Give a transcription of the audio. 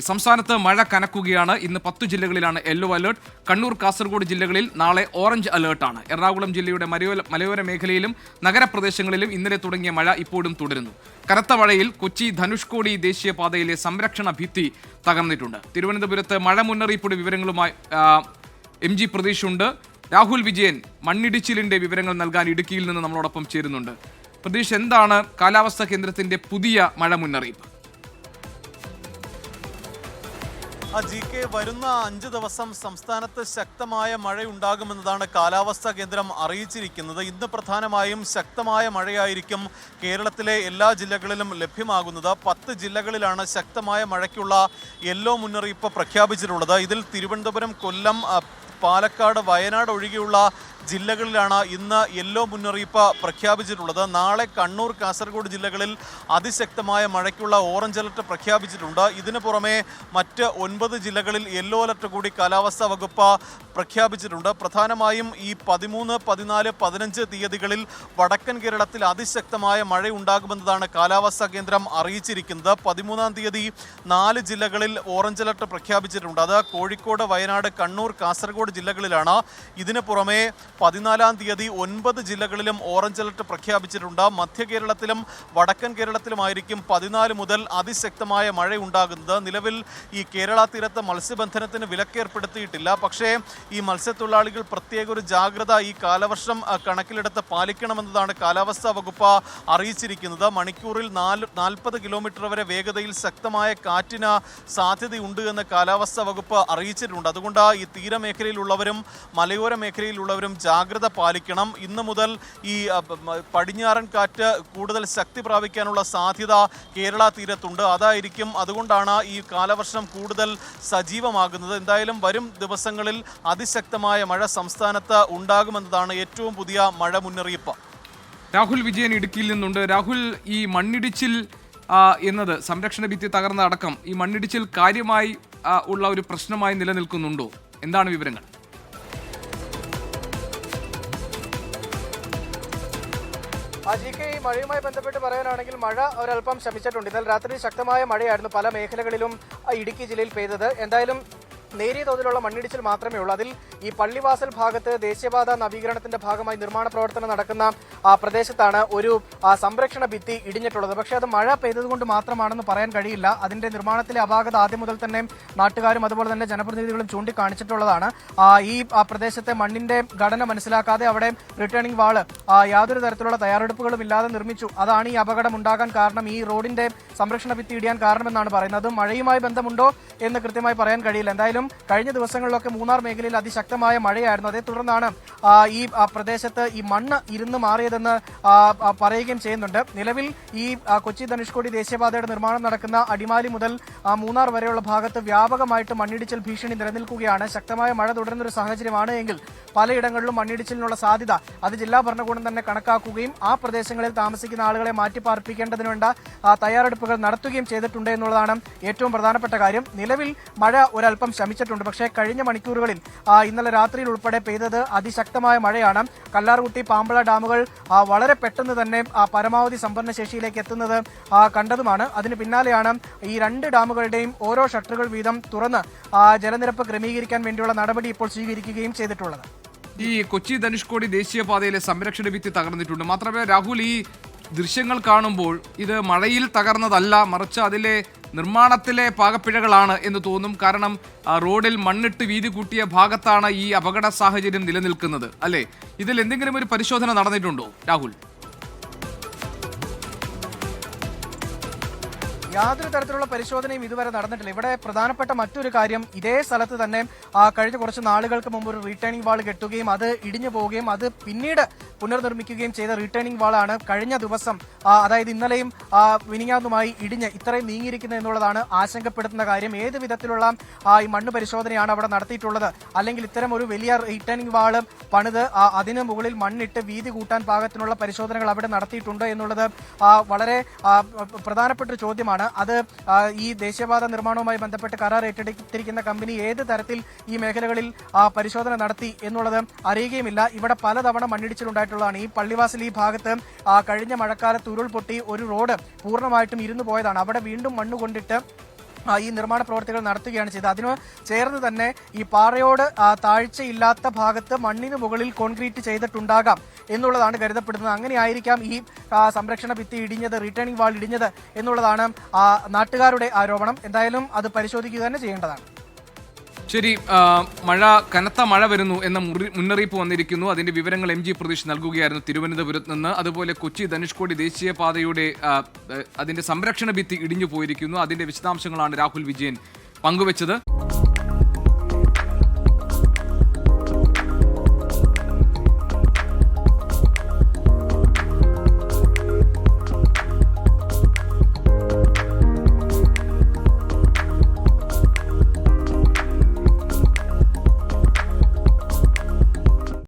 സംസ്ഥാനത്ത് മഴ കനക്കുകയാണ്. ഇന്ന് പത്തു ജില്ലകളിലാണ് യെല്ലോ അലേർട്ട്. കണ്ണൂർ കാസർഗോഡ് ജില്ലകളിൽ നാളെ ഓറഞ്ച് അലേർട്ടാണ്. എറണാകുളം ജില്ലയുടെ മലയോര മലയോര മേഖലയിലും നഗരപ്രദേശങ്ങളിലും ഇന്നലെ തുടങ്ങിയ മഴ ഇപ്പോഴും തുടരുന്നു. കനത്ത മഴയിൽ കൊച്ചി ധനുഷ്കോടി ദേശീയപാതയിലെ സംരക്ഷണ ഭിത്തി തകർന്നിട്ടുണ്ട്. തിരുവനന്തപുരത്ത് മഴ മുന്നറിയിപ്പുടെ വിവരങ്ങളുമായി എം ജി പ്രതീഷ് ഉണ്ട് രാഹുൽ വിജയൻ മണ്ണിടിച്ചിലിന്റെ വിവരങ്ങൾ നൽകാൻ ഇടുക്കിയിൽ നിന്ന് നമ്മളോടൊപ്പം ചേരുന്നുണ്ട്. പ്രതീഷ് എന്താണ് കാലാവസ്ഥാ കേന്ദ്രത്തിന്റെ പുതിയ മഴ മുന്നറിയിപ്പ്? ജി കെ വരുന്ന അഞ്ച് ദിവസം സംസ്ഥാനത്ത് ശക്തമായ മഴയുണ്ടാകുമെന്നതാണ് കാലാവസ്ഥാ കേന്ദ്രം അറിയിച്ചിരിക്കുന്നത്. ഇന്ന് പ്രധാനമായും ശക്തമായ മഴയായിരിക്കും കേരളത്തിലെ എല്ലാ ജില്ലകളിലും ലഭ്യമാകുന്നത്. പത്ത് ജില്ലകളിലാണ് ശക്തമായ മഴയ്ക്കുള്ള യെല്ലോ മുന്നറിയിപ്പ് പ്രഖ്യാപിച്ചിട്ടുള്ളത്. ഇതിൽ തിരുവനന്തപുരം കൊല്ലം പാലക്കാട് വയനാട് ഒഴികെയുള്ള ജില്ലകളിലാണ് ഇന്ന് യെല്ലോ മുന്നറിയിപ്പ് പ്രഖ്യാപിച്ചിട്ടുള്ളത്. നാളെ കണ്ണൂർ കാസർഗോഡ് ജില്ലകളിൽ അതിശക്തമായ മഴയ്ക്കുള്ള ഓറഞ്ച് അലർട്ട് പ്രഖ്യാപിച്ചിട്ടുണ്ട്. ഇതിനു പുറമെ മറ്റ് ഒൻപത് ജില്ലകളിൽ യെല്ലോ അലർട്ട് കൂടി കാലാവസ്ഥാ വകുപ്പ് പ്രഖ്യാപിച്ചിട്ടുണ്ട്. പ്രധാനമായും ഈ പതിമൂന്ന് പതിനാല് പതിനഞ്ച് തീയതികളിൽ വടക്കൻ കേരളത്തിൽ അതിശക്തമായ മഴ ഉണ്ടാകുമെന്നതാണ് കാലാവസ്ഥാ കേന്ദ്രം അറിയിച്ചിരിക്കുന്നത്. പതിമൂന്നാം തീയതി നാല് ജില്ലകളിൽ ഓറഞ്ച് അലർട്ട് പ്രഖ്യാപിച്ചിട്ടുണ്ട്. അത് കോഴിക്കോട് വയനാട് കണ്ണൂർ കാസർഗോഡ് ജില്ലകളിലാണ്. ഇതിനു പുറമെ പതിനാലാം തീയതി ഒൻപത് ജില്ലകളിലും ഓറഞ്ച് അലർട്ട് പ്രഖ്യാപിച്ചിട്ടുണ്ട്. മധ്യ കേരളത്തിലും വടക്കൻ കേരളത്തിലുമായിരിക്കും പതിനാല് മുതൽ അതിശക്തമായ മഴ ഉണ്ടാകുന്നത് നിലവിൽ ഈ കേരള തീരത്ത് മത്സ്യബന്ധനത്തിന് വിലക്കേർപ്പെടുത്തിയിട്ടില്ല. പക്ഷേ ഈ മത്സ്യത്തൊഴിലാളികൾ പ്രത്യേക ഒരു ജാഗ്രത ഈ കാലവർഷം കണക്കിലെടുത്ത് പാലിക്കണമെന്നതാണ് കാലാവസ്ഥാ വകുപ്പ് അറിയിച്ചിരിക്കുന്നത്. മണിക്കൂറിൽ നാല് നാൽപ്പത് കിലോമീറ്റർ വരെ വേഗതയിൽ ശക്തമായ കാറ്റിന് സാധ്യതയുണ്ട് എന്ന് കാലാവസ്ഥാ വകുപ്പ് അറിയിച്ചിട്ടുണ്ട്. അതുകൊണ്ട് ഈ തീരമേഖലയിലുള്ളവരും മലയോര മേഖലയിലുള്ളവരും പാലിക്കണം. ഇന്ന് മുതൽ ഈ പടിഞ്ഞാറൻ കാറ്റ് കൂടുതൽ ശക്തി പ്രാപിക്കാനുള്ള സാധ്യത കേരള തീരത്തുണ്ട്. അതായിരിക്കും അതുകൊണ്ടാണ് ഈ കാലവർഷം കൂടുതൽ സജീവമാകുന്നത്. എന്തായാലും വരും ദിവസങ്ങളിൽ അതിശക്തമായ മഴ സംസ്ഥാനത്ത് ഉണ്ടാകുമെന്നതാണ് ഏറ്റവും പുതിയ മഴ മുന്നറിയിപ്പ്. രാഹുൽ വിജയൻ ഇടുക്കിയിൽ നിന്നുണ്ട്. രാഹുൽ ഈ മണ്ണിടിച്ചിൽ എന്നത് സംരക്ഷണ ഭിത്തി തകർന്ന അടക്കം ഈ മണ്ണിടിച്ചിൽ കാര്യമായി ഉള്ള ഒരു പ്രശ്നമായി നിലനിൽക്കുന്നുണ്ടോ? എന്താണ് വിവരങ്ങൾ? ആ ജി കെ ഈ മഴയുമായി ബന്ധപ്പെട്ട് പറയാനാണെങ്കിൽ മഴ ഒരല്പം ശമിച്ചിട്ടുണ്ട്. ഇന്നലെ രാത്രി ശക്തമായ മഴയായിരുന്നു പല മേഖലകളിലും ഇടുക്കി ജില്ലയിൽ പെയ്തത്. എന്തായാലും നേരിയ തോതിലുള്ള മണ്ണിടിച്ചിൽ മാത്രമേ ഉള്ളൂ. അതിൽ ഈ പള്ളിവാസൽ ഭാഗത്ത് ദേശീയപാത നവീകരണത്തിന്റെ ഭാഗമായി നിർമ്മാണ പ്രവർത്തനം നടക്കുന്ന ആ പ്രദേശത്താണ് ഒരു സംരക്ഷണ ഭിത്തി ഇടിഞ്ഞിട്ടുള്ളത്. പക്ഷേ അത് മഴ പെയ്തതുകൊണ്ട് മാത്രമാണെന്ന് പറയാൻ കഴിയില്ല. അതിന്റെ നിർമ്മാണത്തിലെ അപാകത ആദ്യം മുതൽ തന്നെ നാട്ടുകാരും അതുപോലെ തന്നെ ജനപ്രതിനിധികളും ചൂണ്ടിക്കാണിച്ചിട്ടുള്ളതാണ്. ഈ പ്രദേശത്തെ മണ്ണിന്റെ ഘടന മനസ്സിലാക്കാതെ അവിടെ റിട്ടേണിംഗ് വാൾ യാതൊരു തരത്തിലുള്ള തയ്യാറെടുപ്പുകളും ഇല്ലാതെ നിർമ്മിച്ചു. അതാണ് ഈ അപകടം ഉണ്ടാകാൻ കാരണം. ഈ റോഡിന്റെ സംരക്ഷണ ഭിത്തി ഇടിയാൻ കാരണമെന്നാണ് പറയുന്നത്. മഴയുമായി ബന്ധമുണ്ടോ എന്ന് കൃത്യമായി പറയാൻ കഴിയില്ല. എന്തായാലും കഴിഞ്ഞ ദിവസങ്ങളിലൊക്കെ മൂന്നാർ മേഖലയിൽ അതിശക്തമായ മഴയായിരുന്നു. അതേ തുടർന്നാണ് ഈ പ്രദേശത്ത് ഈ മണ്ണ് ഇരുന്ന് മാറിയതെന്ന് പറയുകയും ചെയ്യുന്നുണ്ട്. നിലവിൽ ഈ കൊച്ചി ധനുഷ്കോടി ദേശീയപാതയുടെ നിർമ്മാണം നടക്കുന്ന അടിമാലി മുതൽ മൂന്നാർ വരെയുള്ള ഭാഗത്ത് വ്യാപകമായിട്ട് മണ്ണിടിച്ചിൽ ഭീഷണി നിലനിൽക്കുകയാണ്. ശക്തമായ മഴ തുടരുന്ന ഒരു സാഹചര്യമാണ് എങ്കിൽ പലയിടങ്ങളിലും മണ്ണിടിച്ചിലിനുള്ള സാധ്യത അത് ജില്ലാ ഭരണകൂടം തന്നെ കണക്കാക്കുകയും ആ പ്രദേശങ്ങളിൽ താമസിക്കുന്ന ആളുകളെ മാറ്റിപ്പാർപ്പിക്കേണ്ടതിന് വേണ്ട തയ്യാറെടുപ്പുകൾ നടത്തുകയും ചെയ്തിട്ടുണ്ട് എന്നുള്ളതാണ് ഏറ്റവും പ്രധാനപ്പെട്ട കാര്യം. നിലവിൽ മഴ ഒരൽപ്പം ശമിച്ചിട്ടുണ്ട്. പക്ഷേ കഴിഞ്ഞ മണിക്കൂറുകളിൽ ഇന്നലെ രാത്രിയിൽ ഉൾപ്പെടെ പെയ്തത് അതിശക്തമായ മഴയാണ്. കല്ലാർകുട്ടി പാമ്പള ഡാമുകൾ വളരെ പെട്ടെന്ന് തന്നെ പരമാവധി സംഭരണ ശേഷിയിലേക്ക് എത്തുന്നത് കണ്ടതുമാണ്. അതിന് പിന്നാലെയാണ് ഈ രണ്ട് ഡാമുകളുടെയും ഓരോ ഷട്ടറുകൾ വീതം തുറന്ന് ജലനിരപ്പ് ക്രമീകരിക്കാൻ വേണ്ടിയുള്ള നടപടി ഇപ്പോൾ സ്വീകരിക്കുകയും ചെയ്തിട്ടുള്ളത്. ഈ കൊച്ചി ധനുഷ്കോടി ദേശീയപാതയിലെ സംരക്ഷണ ഭിത്തി തകർന്നിട്ടുണ്ട്. മാത്രമേ രാഹുൽ ഈ ദൃശ്യങ്ങൾ കാണുമ്പോൾ ഇത് മഴയിൽ തകർന്നതല്ല മറിച്ച് അതിലെ നിർമ്മാണത്തിലെ പാകപ്പിഴകളാണ് എന്ന് തോന്നും. കാരണം റോഡിൽ മണ്ണിട്ട് വീതി കൂട്ടിയ ഭാഗത്താണ് ഈ അപകട സാഹചര്യം നിലനിൽക്കുന്നത്. അല്ലേ? ഇതിൽ എന്തെങ്കിലും ഒരു പരിശോധന നടന്നിട്ടുണ്ടോ രാഹുൽ? യാതൊരു തരത്തിലുള്ള പരിശോധനയും ഇതുവരെ നടന്നിട്ടില്ല. ഇവിടെ പ്രധാനപ്പെട്ട മറ്റൊരു കാര്യം ഇതേ സ്ഥലത്ത് തന്നെ കഴിഞ്ഞ കുറച്ച് നാളുകൾക്ക് മുമ്പ് ഒരു റീട്ടേണിംഗ് വാൾ കെട്ടുകയും അത് ഇടിഞ്ഞു പോവുകയും അത് പിന്നീട് പുനർനിർമ്മിക്കുകയും ചെയ്ത റീറ്റേണിംഗ് വാളാണ് കഴിഞ്ഞ ദിവസം അതായത് ഇന്നലെയും മിനിങ്ങാന്നുമായി ഇടിഞ്ഞ് ഇത്രയും നീങ്ങിയിരിക്കുന്നത് എന്നുള്ളതാണ് ആശങ്കപ്പെടുത്തുന്ന കാര്യം. ഏത് വിധത്തിലുള്ള ഈ മണ്ണ് പരിശോധനയാണ് അവിടെ നടത്തിയിട്ടുള്ളത്? അല്ലെങ്കിൽ ഇത്തരം ഒരു വലിയ റീട്ടേണിംഗ് വാൾ പണിത് അതിന് മുകളിൽ മണ്ണിട്ട് വീതി കൂട്ടാൻ പാകത്തിനുള്ള പരിശോധനകൾ അവിടെ നടത്തിയിട്ടുണ്ട് എന്നുള്ളത് വളരെ പ്രധാനപ്പെട്ട ഒരു ചോദ്യമാണ് അത് ഈ ദേശീയപാത നിർമ്മാണവുമായി ബന്ധപ്പെട്ട് കരാർ ഏറ്റെടുത്തിരിക്കുന്ന കമ്പനി ഏത് തരത്തിൽ ഈ മേഖലകളിൽ പരിശോധന നടത്തി എന്നുള്ളത് അറിയുകയുമില്ല. ഇവിടെ പലതവണ മണ്ണിടിച്ചിലുണ്ടായിട്ടുള്ളതാണ്. ഈ പള്ളിവാസൽ ഈ ഭാഗത്ത് കഴിഞ്ഞ മഴക്കാലത്ത് ഉരുൾപൊട്ടി ഒരു റോഡ് പൂർണമായിട്ടും ഇരുന്നു പോയതാണ്. അവിടെ വീണ്ടും മണ്ണ് കൊണ്ടിട്ട് ഈ നിർമ്മാണ പ്രവർത്തികൾ നടത്തുകയാണ് ചെയ്തത്. അതിന് ചേർന്ന് തന്നെ ഈ പാറയോട് താഴ്ചയില്ലാത്ത ഭാഗത്ത് മണ്ണിന് മുകളിൽ കോൺക്രീറ്റ് ചെയ്തിട്ടുണ്ടാകാം എന്നുള്ളതാണ് കരുതപ്പെടുന്നത്. അങ്ങനെയായിരിക്കാം ഈ സംരക്ഷണ ഭിത്തി ഇടിഞ്ഞത് റിട്ടേണിംഗ് വാൾ ഇടിഞ്ഞത് എന്നുള്ളതാണ് നാട്ടുകാരുടെ ആരോപണം. എന്തായാലും അത് പരിശോധിക്കുക തന്നെ ചെയ്യേണ്ടതാണ്. ശരി മഴ കനത്ത മഴ വരുന്നു എന്ന മുന്നറിയിപ്പ് വന്നിരിക്കുന്നു. അതിന്റെ വിവരങ്ങൾ എം ജി പ്രതീഷ് നൽകുകയായിരുന്നു തിരുവനന്തപുരത്ത് നിന്ന്. അതുപോലെ കൊച്ചി ധനുഷ്കോടി ദേശീയപാതയുടെ അതിന്റെ സംരക്ഷണ ഭിത്തി ഇടിഞ്ഞു പോയിരിക്കുന്നു. അതിന്റെ വിശദാംശങ്ങളാണ് രാഹുൽ വിജയൻ പങ്കുവച്ചത്.